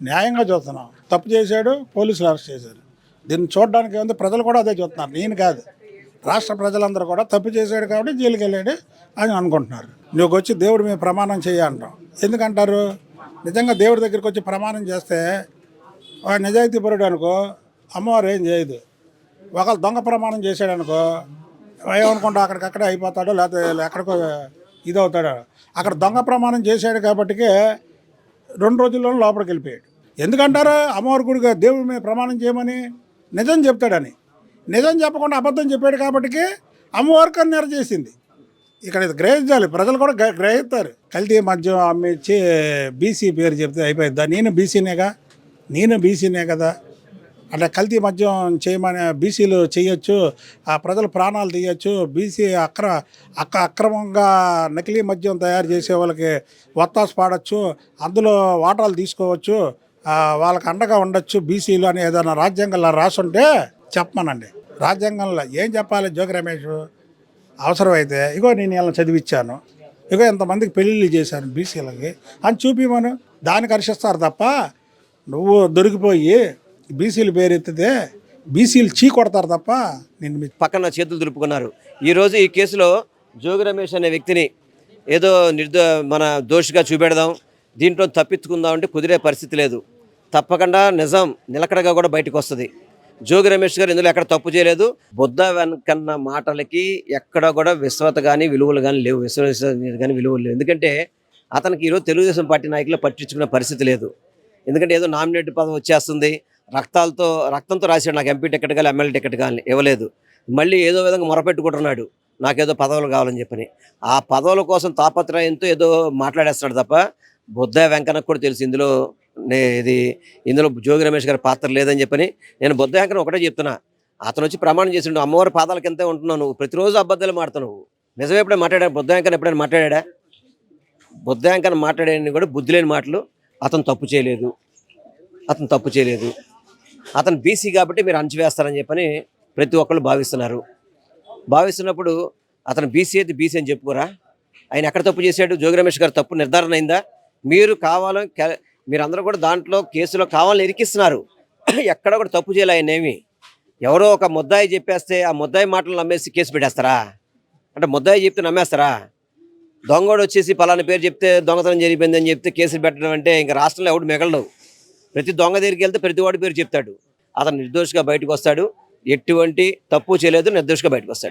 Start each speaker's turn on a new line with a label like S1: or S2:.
S1: న్యాయంగా చూస్తున్నాం. తప్పు చేశాడు పోలీసులు అరెస్ట్ చేశారు. దీన్ని చూడడానికి ఉంది ప్రజలు కూడా అదే చూస్తున్నారు. నేను కాదు. రాష్ట్ర ప్రజలందరూ కూడా తప్పు చేశాడు కాబట్టి జైలుకి వెళ్ళాడు అని అనుకుంటున్నారు. నువ్వు వచ్చి దేవుడు మేము ప్రమాణం చేయాలంటాం ఎందుకంటారు? నిజంగా దేవుడి దగ్గరికి వచ్చి ప్రమాణం చేస్తే వాడు నిజాయితీ పరుడు అనుకో అమ్మవారు ఏం చేయదు. ఒకళ్ళు దొంగ ప్రమాణం చేశాడు అనుకో ఏమనుకుంటా అక్కడికక్కడే అయిపోతాడో లేకపోతే ఎక్కడికో ఇది అవుతాడో అక్కడ దొంగ ప్రమాణం చేశాడు కాబట్టికే రెండు రోజుల్లోనే లోపలికి వెళ్ళిపోయాడు. ఎందుకంటారు? అమ్మవారి గుడిగా దేవుడి మీద ప్రమాణం చేయమని నిజం చెప్తాడని. నిజం చెప్పకుండా అబద్ధం చెప్పాడు కాబట్టి అమ్మవారి కన్నెర చేసింది. ఇక్కడ ఇది గ్రహించాలి. ప్రజలు కూడా గ్రహిస్తారు. కల్తీ మద్యం అమ్మించి బీసీ పేరు చెప్తే అయిపోయిందా? నేను బీసీనేగా? నేను బీసీనే కదా? అంటే కల్తీ మద్యం చేయమని బీసీలు చేయొచ్చు ఆ ప్రజల ప్రాణాలు తీయొచ్చు బీసీ అక్ర అక్క అక్రమంగా నకిలీ మద్యం తయారు చేసే వాళ్ళకి వత్తాసు పాడచ్చు అందులో వాటాలు తీసుకోవచ్చు వాళ్ళకి అండగా ఉండొచ్చు బీసీలు అని ఏదైనా రాజ్యాంగంలో రాసుంటే చెప్పమనండి. రాజ్యాంగంలో ఏం చెప్పాలి జోగి రమేష్? అవసరమైతే ఇగో నేను ఇలా చదివిచ్చాను ఇగో ఎంతమందికి పెళ్ళిళ్ళు చేశాను బీసీలకి అని చూపిమను. దానికి హర్షిస్తారు తప్ప నువ్వు దొరికిపోయి బీసీలు పేరెత్తితే బీసీలు చీ కొడతారు తప్ప నిన్ను మీ-
S2: పక్కన చేతులు దులుపుకున్నారు. ఈరోజు ఈ కేసులో జోగి రమేష్ అనే వ్యక్తిని ఏదో నిర్దో మన దోషిగా చూపెడదాం దీంట్లో తప్పించుకుందాం అంటే కుదిరే పరిస్థితి లేదు. తప్పకుండా నిజం నిలకడగా కూడా బయటకు వస్తుంది. జోగి రమేష్ గారు ఇందులో ఎక్కడ తప్పు చేయలేదు. బుద్ధ వెనకన్న మాటలకి ఎక్కడ కూడా విశ్వత కానీ విలువలు కానీ లేవు. విశ్వాస కానీ విలువలు లేవు. ఎందుకంటే అతనికి ఈరోజు తెలుగుదేశం పార్టీ నాయకులు పట్టించుకునే పరిస్థితి లేదు. ఎందుకంటే ఏదో నామినేట్ పదవి వచ్చేస్తుంది. రక్తాలతో రక్తంతో రాశాడు నాకు ఎంపీ టికెట్ కానీ ఎమ్మెల్యే టికెట్ కానీ ఇవ్వలేదు. మళ్ళీ ఏదో విధంగా మొరపెట్టుకుంటున్నాడు. నాకేదో పదవులు కావాలని చెప్పని. ఆ పదవుల కోసం తాపత్రయంతో ఏదో మాట్లాడేస్తున్నాడు తప్ప బుద్ధ వెంకన్నకు కూడా తెలుసు ఇందులో నే ఇది ఇందులో జోగి రమేష్ గారి పాత్ర లేదని చెప్పని. నేను బుద్ధ వెంకన్న ఒకటే చెప్తున్నా. అతను వచ్చి ప్రమాణం చేసిండు. అమ్మవారి పాదాల కింద ఉంటున్నావు నువ్వు. ప్రతిరోజు అబద్ధాలు మాడుతున్నావు నిజమే ఎప్పుడైనా మాట్లాడా బుద్ధ వెంకన్న ఎప్పుడైనా మాట్లాడా బుద్ధ వెంకన్న మాట్లాడేది కూడా బుద్ధి లేని మాటలు అతను తప్పు చేయలేదు. అతను తప్పు చేయలేదు. అతను బీసీ కాబట్టి మీరు అణచివేస్తారని చెప్పని ప్రతి ఒక్కళ్ళు భావిస్తున్నారు. భావిస్తున్నప్పుడు అతను బీసీ అయితే బీసీ అని చెప్పుకోరా? ఆయన ఎక్కడ తప్పు చేశాడు? జోగి రమేష్ గారు తప్పు నిర్ధారణ అయిందా? మీరు కావాలని మీరందరూ కూడా దాంట్లో కేసులో కావాలని ఇరికిస్తున్నారు. ఎక్కడ కూడా తప్పు చేయాలి ఆయన ఎవరో ఒక ముద్దాయి చెప్పేస్తే ఆ ముద్దాయి మాటలు నమ్మేసి కేసు పెట్టేస్తారా? అంటే ముద్దాయి చెప్తే నమ్మేస్తారా? దొంగోడు వచ్చేసి పలానా పేరు చెప్తే దొంగతనం జరిగిపోయిందని చెప్తే కేసులు పెట్టడం అంటే ఇంకా రాష్ట్రంలో ఎవడు మిగలడు. ప్రతి దొంగ దగ్గరికి వెళ్తే ప్రతి వాడి పేరు చెప్తాడు. అతను నిర్దోషిగా బయటకు వస్తాడు. ఎటువంటి తప్పు చేయలేదు నిర్దోషిగా బయటకు వస్తాడు.